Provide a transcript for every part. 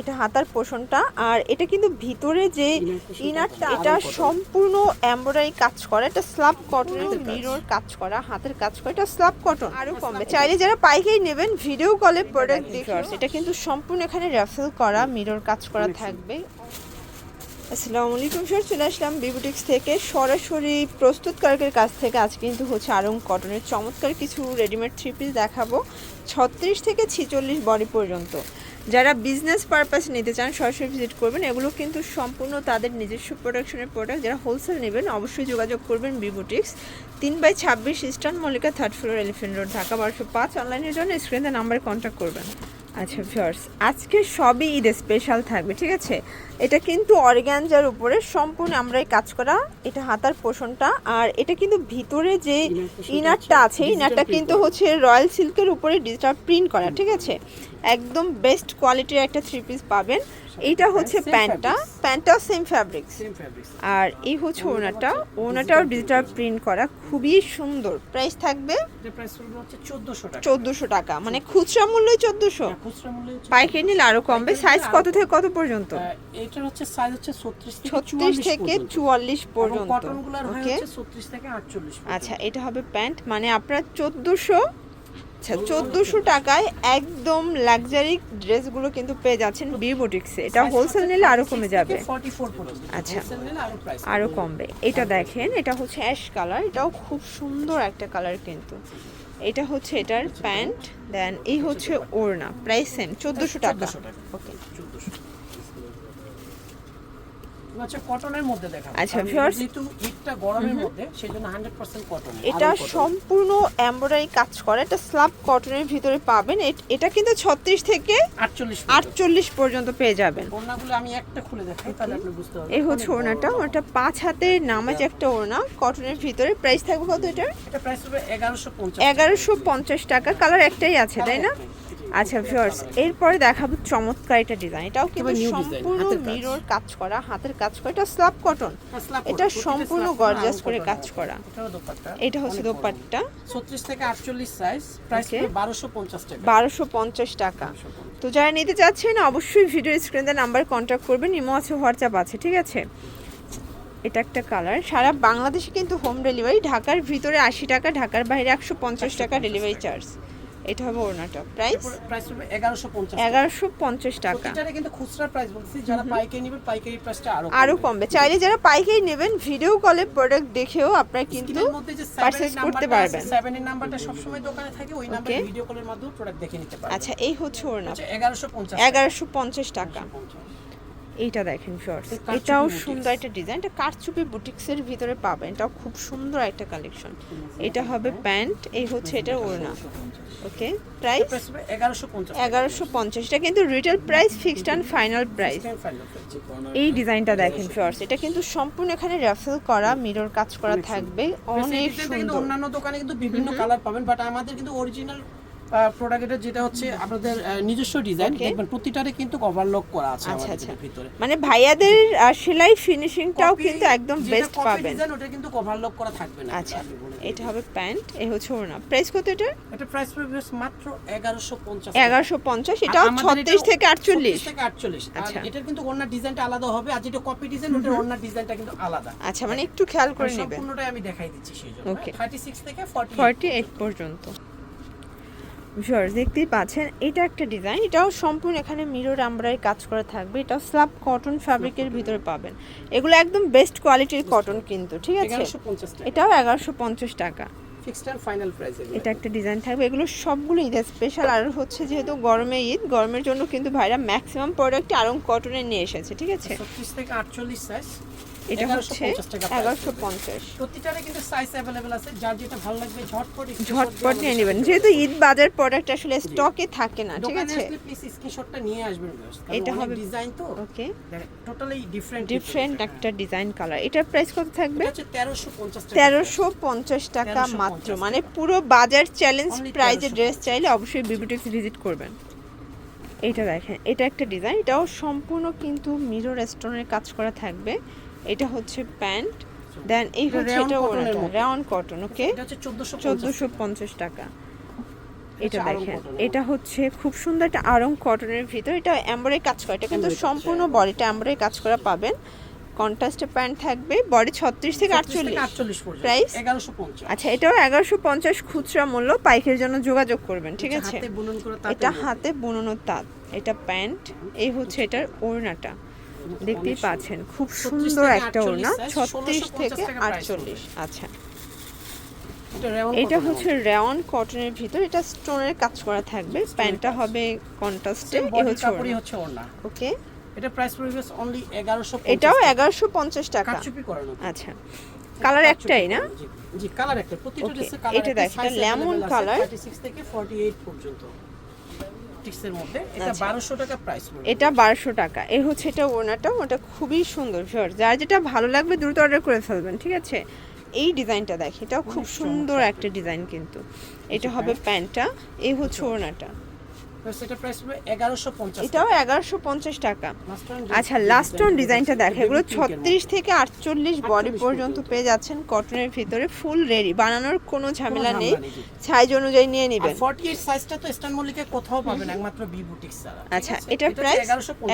এটা হাতার পোষণটা আর এটা কিন্তু ভিতরে যে ইনারটা এটা সম্পূর্ণ এমব্রয়ডারি কাজ করা এটা স্লাব কটনের মিরর কাজ। করা হাতের কাজ করা এটা স্লাব কটন আরও কমবে। চাইলে যারা পাইকারি নেবেন ভিডিও কলে প্রোডাক্ট দেখে এটা কিন্তু সম্পূর্ণ এখানে র্যাফেল করা মিরর কাজ করা থাকবে। আসসালামু আলাইকুম স্যার চলে আসলাম বিবুটিক্স থেকে। সরাসরি প্রস্তুতকারকের কাছ থেকে আজ কিন্তু হচ্ছে আরং কটনের চমৎকার কিছু রেডিমেড থ্রি পিস দেখাবো ছত্রিশ থেকে ছিচল্লিশ বডি পর্যন্ত। যারা বিজনেস পারপাস নিতে চান সরাসরি ভিজিট করবেন। এগুলো কিন্তু সম্পূর্ণ তাদের নিজস্ব প্রোডাকশনের প্রোডাক্ট যারা হোলসেল নেবেন অবশ্যই যোগাযোগ করবেন বিবুটিক্স তিন বাই ছাব্বিশ Eastern Mallika third floor Elephant Road Dhaka বারোশো পাঁচ অনলাইনের জন্য স্ক্রিনে নাম্বারে কন্ট্যাক্ট করবেন। আচ্ছা ভিউয়ার্স আজকে সবই ঈদ স্পেশাল থাকবে ঠিক আছে? এটা কিন্তু অর্গ্যানজার উপরে সম্পূর্ণ আমরাই কাজ করা। এটা হাতার পোষণটা। আর এটা কিন্তু ভিতরে যে ইনারটা আছে ইনারটা কিন্তু হচ্ছে রয়্যাল সিল্কের উপরে ডিজিটাল প্রিন্ট করা ঠিক আছে? একদম বেস্ট কোয়ালিটির একটা থ্রি পিস পাবেন। এইটা হচ্ছে প্যান্টটা প্যান্টটাও সেম ফ্যাব্রিক্স আর এই হচ্ছে ওনাটা ওনাটাও ডিজিটাল প্রিন্ট করা। খুবই সুন্দর। প্রাইস থাকবে? এটা প্রাইস পড়বে হচ্ছে 1400 টাকা। চোদ্দোশো টাকা। মানে খুচরা মূল্যই চোদ্দোশো। হ্যাঁ, পাইকারি নিলে আরও কমবে সাইজ কত থেকে কত পর্যন্ত? এটার হচ্ছে সাইজ হচ্ছে ছত্রিশ থেকে চুয়াল্লিশ পর্যন্ত। ওকে হচ্ছে 36 থেকে 48 পর্যন্ত। আচ্ছা এটা হবে প্যান্ট মানে আপনার চোদ্দোশো আচ্ছা চোদ্দোশো টাকায় একদম লাক্সারি ড্রেসগুলো কিন্তু পেয়ে যাচ্ছেন বি বুটিক্সে এটা হোলসেল নিলে আরও কমে যাবে। 44 পর্যন্ত। আচ্ছা। আরও আরও কমবে। এটা দেখেন এটা হচ্ছে অ্যাশ কালার এটাও খুব সুন্দর একটা কালার কিন্তু। এটা হচ্ছে এটার প্যান্ট দেন এই হচ্ছে ওড়না প্রাইস সেম চোদ্দোশো টাকা। ওকে 1400 এবার হচ্ছে কটনের মধ্যে দেখাবো। আচ্ছা, কারণ যেহেতু ঈদটা গরমের মধ্যে সেজন্য 100% কটন এটা সম্পূর্ণ এমব্রয়ডারি কাজ করা এটা স্ল্যাব কটনের ভিতরে পাবেন। এট- কিন্তু ছত্রিশ থেকে 48 পর্যন্ত। আটচল্লিশ পর্যন্ত পেয়ে যাবেন। ওড়নাগুলো আমি একটা খুলে দেখাই তাহলে আপনি বুঝতে পারবেন। এই হচ্ছে ওড়নাটা ওটা পাঁচ হাতের নামাজ একটা ওড়না কটনের ভিতরে। প্রাইস থাকবে কত এটা প্রাইস হবে 1150 এগারোশো পঞ্চাশ টাকা কালার একটাই আছে তাই না? আচ্ছা ভিউয়ার্স এরপরে দেখাবো চমৎকার একটা ডিজাইন এটাও কিন্তু সম্পূর্ণ। মিরর কাজ। করা হাতের কাজ করা। এটা স্ল্যাব কটন এটা সম্পূর্ণ গর্জাস করে কাজ করা। এটা হচ্ছে দোপাট্টা। 36 থেকে 48 সাইজ প্রাইস 1250 টাকা। বারোশো পঞ্চাশ টাকা। তো যারা নিতে চাচ্ছেন অবশ্যই ভিডিও স্ক্রিনে নাম্বার কন্ট্যাক্ট করবেন। ইমো আছে হোয়াটসঅ্যাপ আছে ঠিক আছে? এটা একটা কালার সারা বাংলাদেশে কিন্তু হোম ডেলিভারি ঢাকার ভিতরে আশি টাকা ঢাকার বাইরে একশো পঞ্চাশ টাকা ডেলিভারি চার্জ এটা হবে ওনাটা প্রাইস প্রাইস হবে 1150 টাকা। এগারোশো পঞ্চাশ টাকা। প্রতিটারে কিন্তু খুচরা প্রাইস বলছি যারা পাইকারি নেবেন পাইকারি প্রাইসটা আরও কমবে। চাইলে যারা পাইকারি নেবেন ভিডিও কলে প্রোডাক্ট দেখেও আপনারা কিন্তু 7 করতে পারবেন। 7 এর নাম্বারটা সব সময় দোকানে থাকে ওই নাম্বারে ভিডিও কলের মাধ্যমে প্রোডাক্ট দেখে নিতে পারবেন। আচ্ছা এই হচ্ছে ওড়না। আচ্ছা 1150 এগারোশো পঞ্চাশ টাকা। 1150 এইটা দেখেন কারচুপি এটাও সুন্দর একটা ডিজাইন এটা কারচুপি বুটিক্সের ভিতরে পাবেন। এটাও খুব সুন্দর একটা কালেকশন এটা হবে প্যান্ট এই হচ্ছে এটার ওড়না। ওকে প্রাইস প্রাইস হবে 1150 এগারোশো পঞ্চাশ। এটা কিন্তু retail price fixed and final price এই ডিজাইনটা দেখেন শর্টস এটা কিন্তু সম্পূর্ণ এখানে র্যাফেল করা মিরর কাজ করা থাকবে। অনেক সুন্দর। অন্যান্য দোকানে কিন্তু বিভিন্ন কালার পাবেন বাট আমাদের কিন্তু অরিজিনাল প্রোডাক্টের যেটা হচ্ছে আপনাদের নিজস্ব ডিজাইন. দেখবেন প্রতিটারে কিন্তু ওভারলক করা আছে আচ্ছা, আমাদের আচ্ছা। ভিতরে। মানে ভাইয়াদের সেলাই ফিনিশিংটাও কিন্তু একদম বেস্ট পাবেন। design, ওটা কিন্তু ওভারলক করা থাকবে না। আচ্ছা। এটা হবে প্যান্ট এই হচ্ছে ওড়না। প্রাইস কত এটা এটা প্রাইস পড়বে মাত্র 1150 এগারোশো পঞ্চাশ এটাও ছত্রিশ থেকে আটচল্লিশ। থেকে 48 আচ্ছা। এটার কিন্তু ওনার ডিজাইনটা আলাদা হবে আর যেটা কপি ডিজাইন ওটার ওনার ডিজাইনটা কিন্তু আলাদা। আচ্ছা মানে একটু খেয়াল করে নেবেন। সম্পূর্ণটাই আমি দেখাই দিচ্ছি সেই জন্য। Okay. 36 থেকে 40 ফর্টি এইট পর্যন্ত। ভিউয়ার্স দেখতেই পাচ্ছেন এটা একটা ডিজাইন এটাও সম্পূর্ণ এখানে মিরর আমরাই কাজ করা থাকবে এটাও স্ল্যাব কটন ফ্যাব্রিকের ভিতরে পাবেন। এগুলো একদম বেস্ট কোয়ালিটির কটন কিন্তু ঠিক আছে? 1150 টাকা। এটাও এগারোশো পঞ্চাশ টাকা। ফিক্সড ফাইনাল প্রাইস এটা একটা ডিজাইন থাকবে এগুলো সবগুলো ঈদের স্পেশাল আর হচ্ছে যেহেতু গরমে ঈদ গরমের জন্য কিন্তু ভাইরা ম্যাক্সিমাম প্রোডাক্ট আরং কটনের নিয়ে এসেছে ঠিক আছে? 36 থেকে 48 সাইজ এটা হচ্ছে 1150 টাকা price এগারোশো পড়বে। পঞ্চাশ প্রতিটারে কিন্তু সাইজ अवेलेबल আছে যার যেটা ভালো লাগবে ঝটপট screenshot ঝটপট দিয়ে নিয়ে আমাদের নেবেন সাথে যেহেতু ঈদ বাজার প্রোডাক্ট আসলে স্টকে থাকে না ঠিক দোকানে আছে আসলে প্লিজ স্ক্রিনশটটা নিয়ে আসবেন viewers, কারণ এটা অনেক হবে ডিজাইন তো ওকে টোটালি ডিফারেন্ট ডিফারেন্ট একটা ডিজাইন কালার এটার প্রাইস কত থাকবে এটা হচ্ছে 1350 টাকা তেরোশো পঞ্চাশ টাকা 1350 মাত্র মানে পুরো বাজার চ্যালেঞ্জ Only প্রাইজে 1350 ড্রেস চাইলে অবশ্যই বিবিটেক্স ভিজিট করবেন এটা দেখেন এটা একটা ডিজাইন এটাও সম্পূর্ণ কিন্তু মিরর স্টোনের কাজ করা থাকবে এটা হচ্ছে প্যান্ট। দেন এই হচ্ছে এটা মধ্যে। রাউন্ড কটন ওকে এটা হচ্ছে 1450 চোদ্দোশো পঞ্চাশ টাকা। এটা দেখেন। এটা হচ্ছে খুব সুন্দর একটা আরং কটনের ভিতর। এটা এমব্রয়ডারি কাজ করা। এটা কিন্তু সম্পূর্ণ। বডিটা এমব্রয়ডারি কাজ করা পাবেন। কন্ট্রাস্টে প্যান্ট থাকবে। বডি ছত্রিশ থেকে 36 আটচল্লিশ? এগারোশো আচ্ছা এটাও এগারোশো পঞ্চাশ খুচরা মূল্য। পাইকের জন্য যোগাযোগ করবেন ঠিক আছে? এটা হাতে বুননো তাঁত। এটা প্যান্ট এই হচ্ছে এটার ওড়নাটা। দেখতেই পাচ্ছেন খুব সুন্দর একটা 48 ওড়না ছত্রিশ থেকে আটচল্লিশ আচ্ছা। এটা হচ্ছে রেওয়ান কটনের ভিতর এটা স্টোনের কাজ করা থাকবে প্যান্টটা হবে কন্ট্রাস্টে এ হচ্ছে ওড়না। ওকে এটা প্রাইস পড়বে অনলি এগারোশো এটাও এগারোশো পঞ্চাশ টাকা। কাটচুপি করানো। আচ্ছা। কালার একটাই না? জি, কালার একটা। প্রতিটা ড্রেসে কালার এটা দেখ, এটা lemon color। 36 থেকে 48 পর্যন্ত। টিক্সের মধ্যে এটা আচ্ছা। 1200 টাকা প্রাইস এটা বারোশো টাকা। এ হচ্ছে এটা ওড়নাটা ওটা খুবই সুন্দর ভিউয়ার যার যেটা ভালো লাগবে দ্রুত অর্ডার করে ফেলবেন ঠিক আছে? এই ডিজাইনটা দেখ এটাও খুব সুন্দর একটা ডিজাইন কিন্তু। এটা হবে প্যান্টটা এই হচ্ছে ওড়নাটা। এটাও এগারোশো পঞ্চাশ টাকা। আচ্ছা লাস্ট অন ডিজাইনটা দেখে এগুলো। ছত্রিশ থেকে আটচল্লিশ বডি পর্যন্ত। পেয়ে যাচ্ছেন কটনের ভিতরে ফুল রেডি বানানোর কোনো ঝামেলা নেই। সাইজ অনুযায়ী নিয়ে নেবেন। 48 সাইজটা তো স্ট্যান্ড মল্লিকে কোথাও পাবেন একমাত্র বি ঠিক আচ্ছা এটা প্রাইস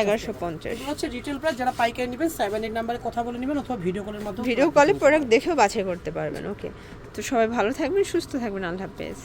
এগারোশো পঞ্চাশ হচ্ছে রিটেল প্রাইস যারা পাইকারি নেবেন 7 8 নম্বরে কথা বলে নেবেন অথবা ভিডিও কলের মাধ্যমে ভিডিও কলে প্রোডাক্ট দেখেও বাছাই করতে পারবেন ওকে তো সবাই ভালো থাকবেন সুস্থ থাকবেন আল্লাহ হাফেজ।